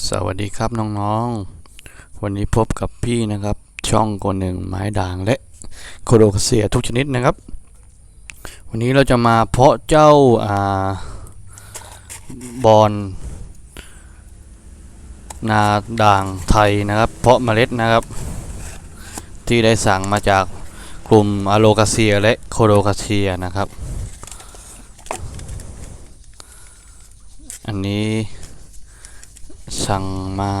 สวัสดีครับน้องๆ วันนี้พบกับพี่นะครับ ช่องคนหนึ่งไม้ด่างและโคโดคาเซียทุกชนิดนะครับ วันนี้เราจะมาเพาะเจ้าอาบอนนาด่างไทยนะครับ เพาะเมล็ดนะครับ ที่ได้สั่งมาจากกลุ่มอะโลคาเซียและโคโดคาเซียนะครับ อันนี้ สั่งมา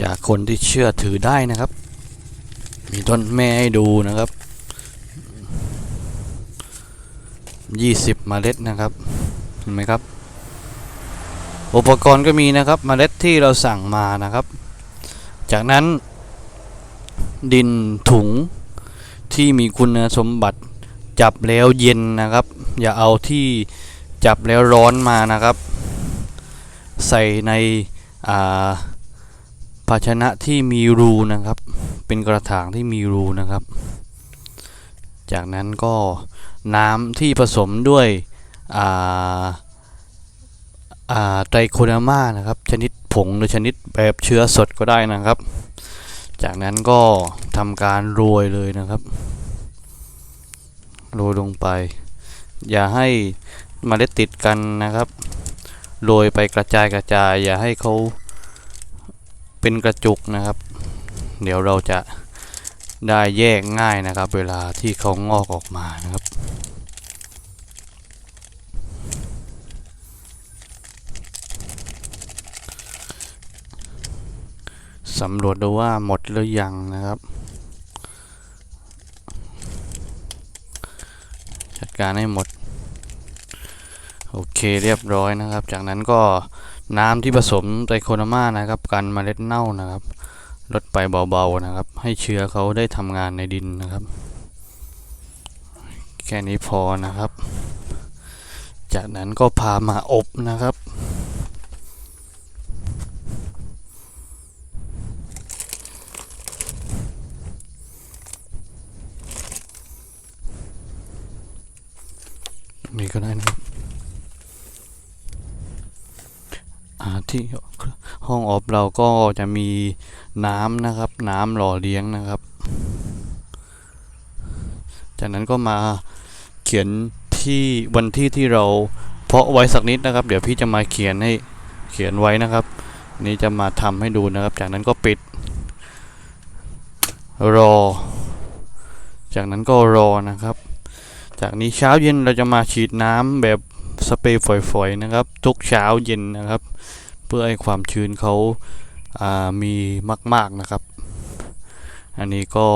จากคนที่เชื่อถือได้นะครับ มีต้นแม่ให้ดูนะครับยี่สิบเมล็ดนะครับ เห็นไหมครับ อุปกรณ์ก็มีนะครับเมล็ดที่เราสั่งมานะครับ จากนั้น ดินถุงที่มีคุณสมบัติจับแล้วเย็นนะครับ อย่าเอาที่ จับแล้วร้อนมานะครับ ใส่ในภาชนะที่มีรูนะครับ เป็นกระถางที่มีรูนะครับ จากนั้นก็น้ำที่ผสมด้วยไตรโคเดามานะครับ ชนิดผงหรือชนิดแบบเชื้อสดก็ได้นะครับ จากนั้นก็ทำการโรยเลยนะครับโรยลงไป อย่าให้ เมล็ดติดกันนะครับโรยไปกระจายกระจาย อย่าให้เขาเป็นกระจุกนะครับ เดี๋ยวเราจะได้แยกง่ายนะครับ เวลาที่เขางอกออกมานะครับ สำรวจดูว่าหมดหรือยังนะครับ จัดการให้หมด โอเคเรียบร้อยนะครับ จากนั้นก็น้ำที่ผสมไตรโคนามานะครับกันเมล็ดเน่านะครับ ลดไปเบาๆนะครับ ให้เชื้อเขาได้ทำงานในดินนะครับ แค่นี้พอนะครับ จากนั้นก็พามาอบนะครับนี่ก็ได้นะครับ ที่ห้องอบเราก็จะมีน้ำนะครับ น้ำหล่อเลี้ยงนะครับ จากนั้นก็มาเขียนที่วันที่ที่เราเพาะไว้สักนิดนะครับ เดี๋ยวพี่จะมาเขียนให้เขียนไว้นะครับ นี่จะมาทำให้ดูนะครับ จากนั้นก็ปิด รอ จากนั้นก็รอนะครับ จากนี้เช้าเย็นเราจะมาฉีดน้ำแบบสเปรย์ฝอยๆนะครับ ทุกเช้าเย็นนะครับ เพื่อให้ความชื้นเขาามีมาก ๆนะครับ อันนี้ก็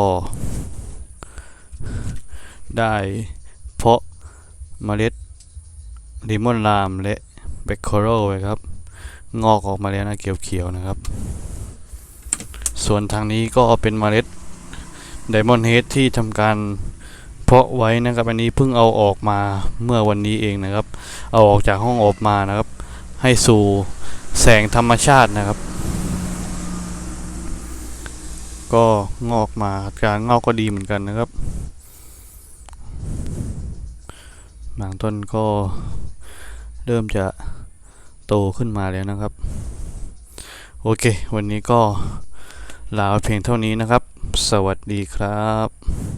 ได้เพาะเมล็ดลิมอนลามและเบคโคโรไว้ครับ งอกออกมาแล้วนะเขียวๆนะครับ ส่วนทางนี้ก็เป็นเมล็ดไดมอนด์เฮดที่ทำการเพาะไว้นะครับ อันนี้เพิ่งเอาออกมาเมื่อวันนี้เองนะครับ เอาออกจากห้องอบมานะครับ ให้สู่ แสงธรรมชาตินะครับ ก็งอกมาการงอกก็ดีเหมือนกันนะครับบางต้นก็เริ่มจะโตขึ้นมาแล้วนะครับ โอเค วันนี้ก็ลาเพียงเท่านี้นะครับ สวัสดีครับ